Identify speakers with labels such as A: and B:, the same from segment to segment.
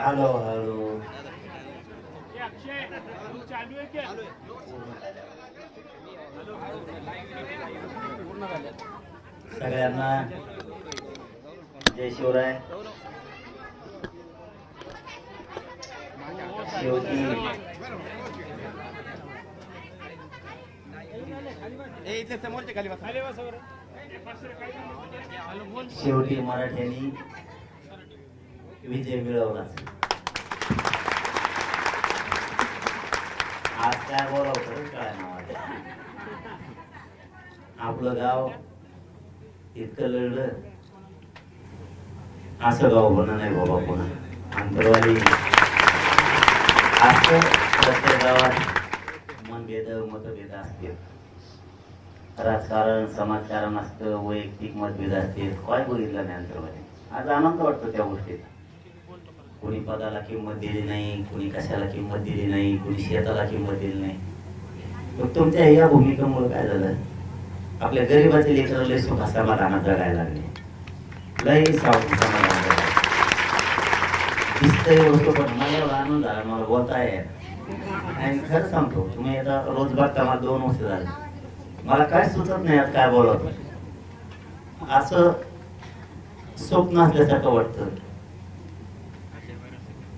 A: Hello hello. सगळ्यांना जय शिवराय. शेवटी
B: समोरच्या खाली बसा.
A: शेवटी मराठ्यांनी विजय मिळवला. आज काय बोलावं काय नाव आपलं गाव इतकं लढलं. असं गाव बनलं नाही बाबा कोणा. अंतरवाली असं प्रत्येक गावात मनभेद मतभेद असतील. राजकारण समाजकारण असतं वैयक्तिक मतभेद असतील काय बघितलं नाही अंतर्वाली आज आनंद वाटतो त्या गोष्टीत. कोणी पदाला किंमत दिली नाही कोणी कशाला किंमत दिली नाही कोणी शेताला किंमत दिली नाही. मग तुमच्या या भूमिकेमुळे काय झालं? आपल्या गरीबाचे लेकर लय सुख समाधानात जगायला लागले. लय सावधान समाधान दिसतंय वस्तू पण मला आनंद झाला मला बोलता येत आणि खरं सांगतो तुम्ही आता रोज बघता मला दोन वर्ष झाले. मला काय सुचत नाही आज काय बोलत असं स्वप्न असल्यासारखं वाटतं.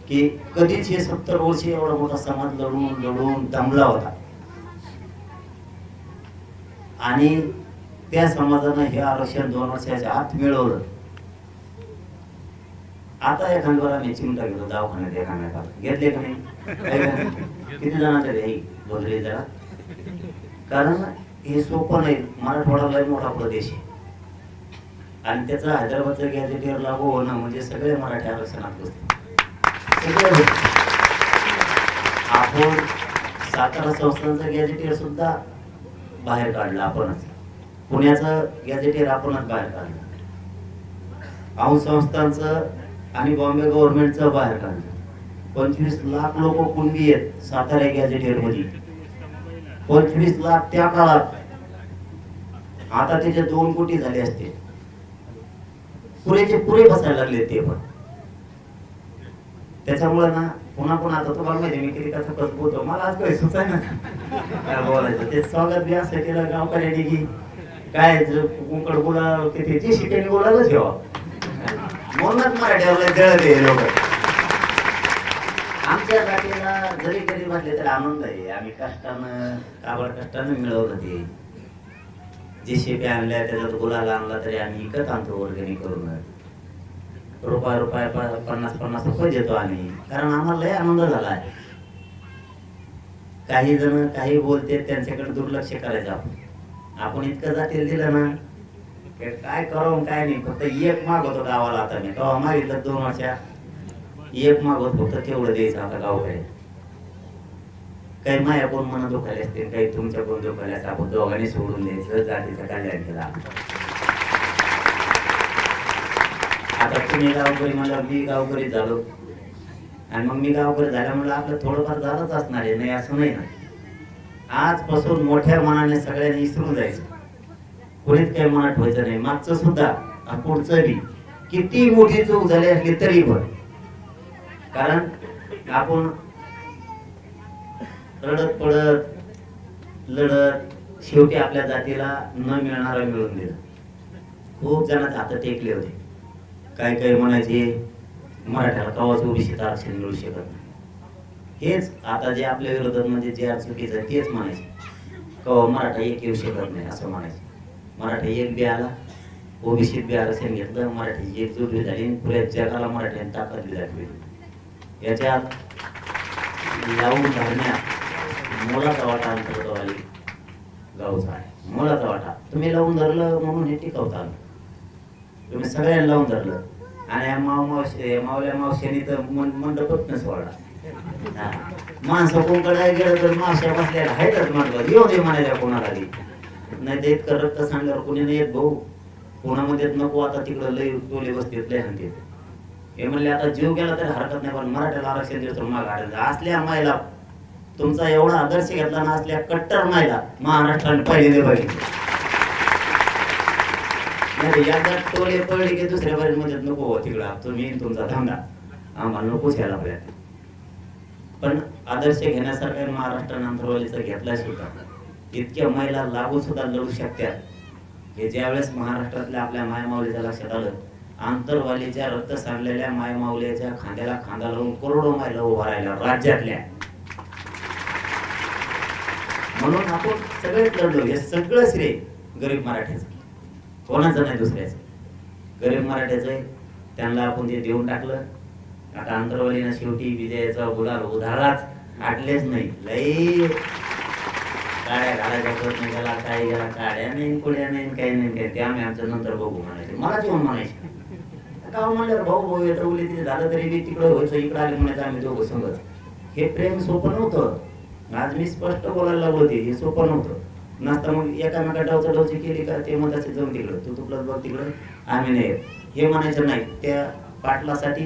A: की कधीच हे सत्तर वर्षी एवढा मोठा समाज लढून लढून दमला होता. आणि त्या समाजानं हे आरक्षण दोन वर्षाच्या आत मिळवलं. आता एखाद्याला मी चिमटा गेलो दवाखान्यात एखाद्या घेतले का नाही? किती जणांचे बोलले जरा कारण हे सोपं नाही. मराठवाडा लय मोठा प्रदेश आहे. आणि त्याचा हैदराबादचं गॅजेटियर लागू होणं म्हणजे सगळे मराठी आरक्षणात बसले सगळे आपण सातारा संस्थांचं गॅजेटियर सुद्धा बाहेर काढलं आपणच. पुण्याचं गॅजेटियर आपणच बाहेर काढलं. औंध संस्थांचं आणि बॉम्बे गव्हर्नमेंटचं बाहेर काढलं. पंचवीस लाख लोक कुणबी आहेत सातारा गॅजेटियरमध्ये पंचवीस लाख त्या काळात आता त्याचे दोन कोटी झाले असते पुरेचे पुरे फसायला लागले ते पण. त्याच्यामुळे ना पुन्हा पुन्हा आता तुम्हाला माहिती मी किती कसं कस बोलतो. मला आज काही सुचाय ना काय बोलायचं? ते स्वागत बी असं केलं गावकऱ्यांनी की काय कुंकड बोला तिथे जे शिटेने बोलायलाच ठेवा. म्हणूनच मराठीवर जळले लोक. आमच्या जातीला जरी गरीब असले तरी आनंद आहे. आम्ही कष्टानं काबड कष्टानं मिळवलं ते. जे शेपे आणल्या त्याच्यात गुलाल आणला तरी आम्ही विकत आणतो वर्गणी करून. रुपया रुपया पन्नास पन्नास रुपये देतो आम्ही. कारण आम्हाला लय आनंद झाला आहे. काही जण काही बोलते त्यांच्याकडे दुर्लक्ष करायचं आपण. आपण इतकं जातील दिलं ना काय करावं काय नाही. फक्त एक मागवतो गावाला आता मी. तेव्हा मागितलं दोन वर्षा एक मागवत फक्त तेवढं द्यायचं आता गावकडे काही माया कोण मना दुखायला असते? काही तुमच्या कोण दुखायला असते? आपण दोघांनी सोडून द्यायचं जातीचं कल्याण केला आता तुम्ही गावकरी मला मी गावकरी झालो. आणि मग मी गावकरी झाल्यामुळे आपलं थोडंफार झालंच असणार आहे नाही असं नाही ना. आजपासून मोठ्या मनाने सगळ्यांनी विसरून जायचं. कोणीच काही मनात ठेवायचं नाही. मागचं सुद्धा पुढचं बी किती मोठी चूक झाली असली तरी पण. कारण आपण रडत पडत लढत शेवटी आपल्या जातीला न मिळणारा मिळून दिलं खूप जणांचे हात टेकले होते. काय काय म्हणायचे मराठ्याला कवाच ओबीसीत आरक्षण मिळू शकत नाही. हेच आता जे आपल्या विरोधात म्हणजे जे चुकीचं आहे तेच म्हणायचे. कवा मराठा एक येऊ शकत नाही असं म्हणायचे. मराठा एक बी आला ओबीसीत बी आरक्षण घेतलं मराठी एकजूट बी झाली पुऱ्या जगाला मराठ्याने ताकद दिली. दाखवली याच्यात लावून धरण्यात मोलाचा वाटा अंतर्गतवाली गावचा आहे मोलाचा वाटा. तुम्ही लावून धरलं म्हणून हे टिकवता आलं तुम्ही सगळ्यांना लावून धरलं. आणि या माव मावशी मावल्या मावशीने तर मंडपच न माणसं कोणकडे गेलं तर मावश्या बसल्या आहेतच म्हणलं येऊ दे म्हणायला कोणाला नाही तर इतकं रक्त सांगल्यावर कोणी नाही येत भाऊ. कोणामध्ये नको आता तिकडं लय टोले बसतेत लय हाणतेत हे म्हणले आता जीव गेला तरी हरकत नाही पण मराठ्याला आरक्षण देतो माग असल्या मायला तुमचा एवढा आदर्श घेतला ना असल्या कट्टर मायला महाराष्ट्राने पहिले बघितले म्हणजे नाही टोले पडले की दुसऱ्या पर्यंत म्हणजे नको हो तिकडं तुम्ही तुमचा धंदा. आम्हाला नकोच यायला पाहिजे. पण आदर्श घेण्यासारखा महाराष्ट्र अंतरवालीचा घेतलाय सुद्धा इतक्या महिला लागू सुद्धा लढू शकतात हे ज्यावेळेस महाराष्ट्रातल्या आपल्या मायमाऊलीच्या लक्षात आलं आंतरवालीच्या रक्त सांडलेल्या मायमाऊलीच्या खांद्याला खांदा लावून करोडो महिला उभा राहिल्या राज्यातल्या. म्हणून आपण सगळेच लढलो. हे सगळं श्रेय गरीब मराठ्याचं. कोणाचं नाही दुसऱ्याचं. गरीब मराठ्याचं आहे. त्यांना आपण ते देऊन टाकलं. आता आंतरवालीनं शेवटी विजयाचा गुलाल उधाराच आटलेच नाही. लई काड्या घालायचा प्रयत्न केला. त्याला काय गेला काड्या नाही कुड्या नाही काही नाही काय ते आम्ही आमचं नंतर बघू म्हणायचे. मला येऊन म्हणायचे. का म्हणलं भाऊ भाऊ येत उले तिथे झालं तरी बी तिकडं व्हायचं इकडं आले म्हणायचं आम्ही दोघं संगत हे प्रेम सोपं नव्हतं. आज मी स्पष्ट बोलायला लागलो ते हे सोपं नव्हतं. नसता मग एकामेका डावचा डावची केली का ते मग तसे जाऊन तिकडं तू तुपलं बघ तिकडं आम्ही नाही हे म्हणायचं नाही त्या पाटलासाठी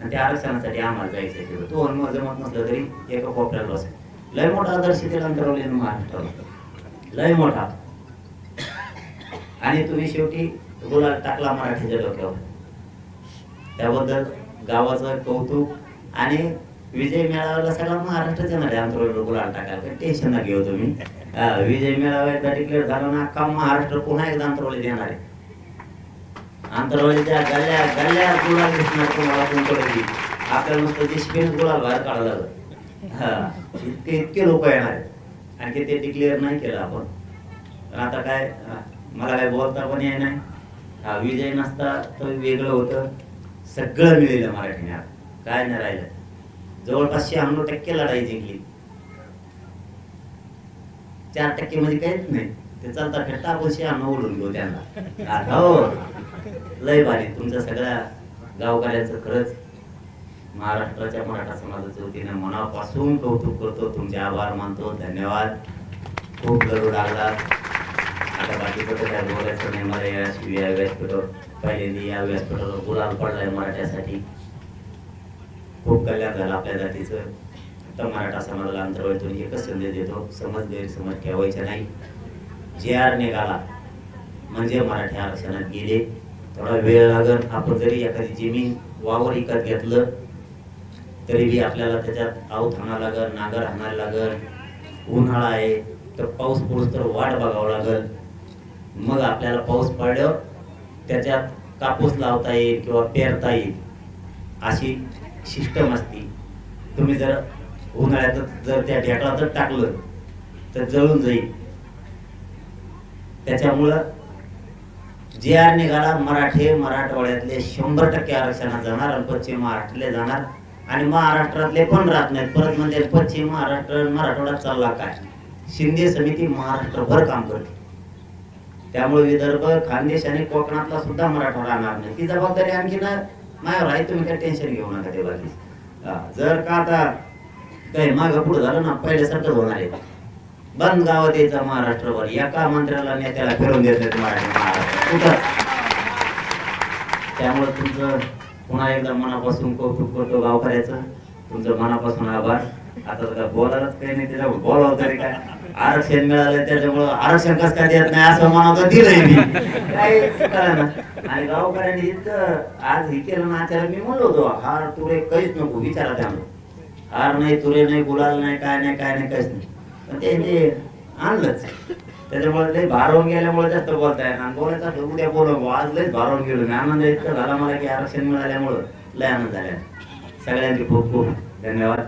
A: आणि त्या आरक्षणासाठी आम्हाला जायचं आहे तिकडं. तू अनुभव जमत नसलं तरी एका कोपऱ्याला असेल लय मोठा आदर्श तिला अंतरवले महाराष्ट्राला लय मोठा. आणि तुम्ही शेवटी गुलाल टाकला मराठीच्या डोक्यावर. त्याबद्दल गावाचं कौतुक आणि विजय मेळाव्याला सगळा महाराष्ट्रात येणार आहे आंतरवली गुलाल टाकायला टेन्शन ना घेऊ तुम्ही. विजय मेळाव्याचा डिक्लेअर झाला ना अख्खा महाराष्ट्र पुन्हा एकदा आंतरवलीत येणार आहे. आंतरवलीच्या गल्ल्या गल्ल्या गुलाल दिसणार तुम्हाला तुमच्याकडे आपल्याला नुसतं ते गुलाल बाहेर काढला लागलं. हा इतके इतके लोक येणार आहेत. आणखी ते डिक्लेअर नाही केलं आपण. पण आता काय मला काय बोलता पण येणार नाही. हा विजय नसता तर वेगळं होतं. सगळं मिळेल मराठीने. काय नाही राहिलं. जवळपास शहाण्णव टक्के लढाई जिंकली. चार टक्के मध्ये काहीच नाही. ते चालता फेटा आपण शहाण्णव ओढून घेऊ त्यांना. आता हो. लय भारी. तुमच्या सगळ्या गावकऱ्यांचं खरंच महाराष्ट्राच्या मराठा समाजाच्या वतीने मनापासून कौतुक करतो. तुमचे आभार मानतो. धन्यवाद. खूप गरुड लागला आता बाकीचं तर काय बोलायचं नाही. मला या या व्यासपीठावर पहिल्यांदा या व्यासपीठावर गुलाल पडलाय मराठ्यासाठी. खूप कल्याण झालं आपल्या जातीचं. तर मराठा समाजाला अंतर्वळीतून एकच संदेश देतो समज गैरसमज ठेवायचा नाही. जे आर निघाला म्हणजे मराठी आरक्षणात गेले. थोडा वेळ लागल आपण जरी एखादी जमीन वावर विकत घेतलं तरी बी आपल्याला त्याच्यात आऊत हाणा लागल नागर हाणायला लागल. उन्हाळा आहे तर पाऊस पडूस तर वाट बघावं लागल. मग आपल्याला पाऊस पडल्यावर त्याच्यात कापूस लावता येईल किंवा पेरता येईल. अशी सिस्टम असती तुम्ही जर उन्हाळ्यात जर त्या ढेकळातच टाकलं तर जळून जाईल. त्याच्यामुळं जे आर निघाला मराठे मराठवाड्यातले शंभर टक्के आरक्षणात जाणार आणि पश्चिम महाराष्ट्रातले जाणार. आणि महाराष्ट्रातले पण राहत नाहीत. परत म्हणजे पश्चिम महाराष्ट्र मराठवाडा चालला काय? शिंदे समिती महाराष्ट्रभर काम करते. त्यामुळे विदर्भ खानदेश आणि कोकणातला सुद्धा मराठवाडा राहणार नाही. ती जबाबदारी आणखी ना माझ्यावर आहे तुम्ही काय टेन्शन घेऊ नका ते बाकी जर का आता काही माग पुढे झालं ना पहिल्यासारखंच होणार आहे. बंद गावात यायचा महाराष्ट्रभर. एका मंत्र्याला नेत्याला फिरून देत नाहीत मराठी महाराष्ट्र कुठं? त्यामुळे तुमचं पुन्हा एकदा मनापासून कौतुक करतो गावकऱ्याचं. तुमचं मनापासून आभार. आता तर बोलायलाच काही नाही त्याच्यावर बोलावं तरी काय? आरक्षण मिळालं त्याच्यामुळं आरक्षण कसं काय देत नाही असं म्हणावं दिलंय मी. काय ना आणि गावकऱ्यांनी इतकं आज हे केलं ना आचार्य मी म्हणलो होतो हार तुरे काहीच नको विचारा त्यामुळे हार नाही तुरे नाही गुलाल नाही काय नाही काय नाही काहीच नाही. पण त्यांनी आणलंच. त्याच्यामुळे लय भारावून गेल्यामुळे जास्त बोलताय ना. बोलायचं असलं उद्या बोलव आज लयच भारावून गेलो मी. आनंद इतका झाला मला की आरक्षण मिळाल्यामुळं लय आनंद झाला. सगळ्यांचे खूप खूप धन्यवाद.